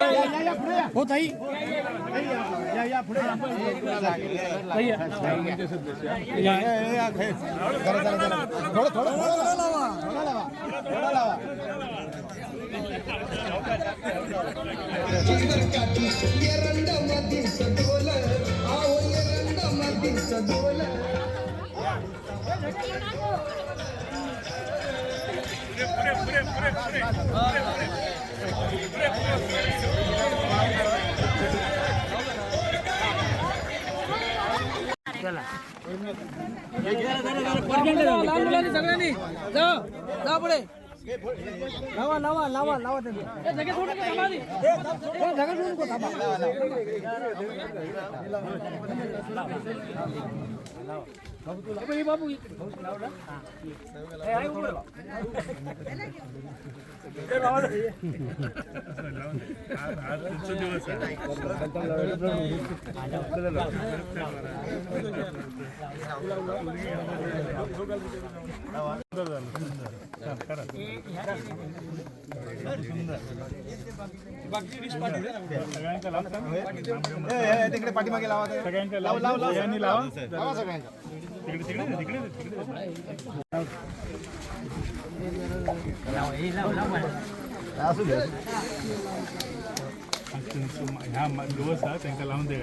हो ताई. लहान मुलांनी सगळ्यांनी जा जा पुढे लावा. लावा. लावा. लावा त्यांना जागा सोडू લાવા લાવા લાવા લાવા તમે એ જગ્યા છોડો કે તમારી એ જગ્યા છોડો કો તમા લાવા બાબુ લાવા तिकडे पाठीमागे लावा ते. लाव, लाव, लाव. लावा सगळ्यांचा. असू दे. ह्या दिवस हा त्यांना लावून दे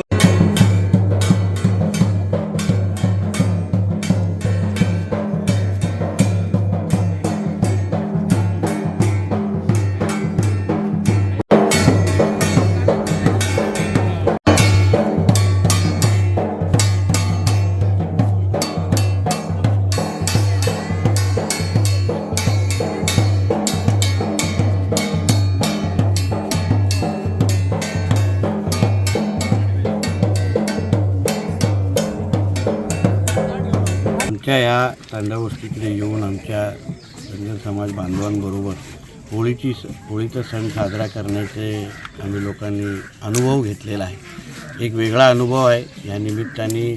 आमच्या या तांडावस्तीकडे येऊन आमच्या धनगर समाज बांधवांबरोबर होळीची स- होळीचा सण साजरा करण्याचे आम्ही लोकांनी अनुभव घेतलेला आहे. एक वेगळा अनुभव आहे. या निमित्ताने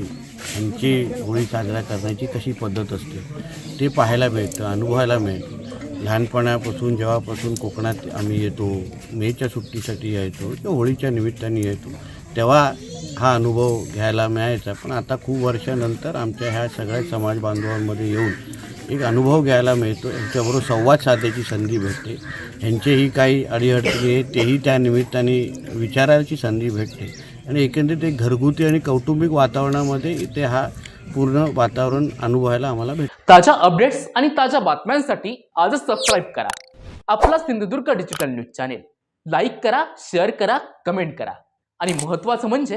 आमची होळी साजरा करण्याची कशी पद्धत असते ते पाहायला मिळतं अनुभवायला मिळतं. लहानपणापासून जेव्हापासून कोकणात आम्ही येतो मेच्या सुट्टीसाठी यायचो किंवा होळीच्या निमित्ताने येतो तेव्हा हा अनुभव घ्यायला मिळायचा. पण आता खूप वर्षानंतर आमच्या ह्या सगळ्या समाज बांधवांमध्ये येऊन एक अनुभव घ्यायला मिळतो. यांच्याबरोबर संवाद साधायची संधी भेटते. ह्यांचेही काही अडीअडचणी आहेत तेही त्या निमित्ताने विचारायची संधी भेटते. आणि एकंदरीत एक घरगुती आणि कौटुंबिक वातावरणामध्ये इथे हा पूर्ण वातावरण अनुभवायला आम्हाला भेट ताज्या अपडेट्स आणि ताज्या बातम्यांसाठी आजच सबस्क्राईब करा. आपला Sindhudurg digital news channel like करा शेअर करा कमेंट करा. आणि महत्त्वाचं म्हणजे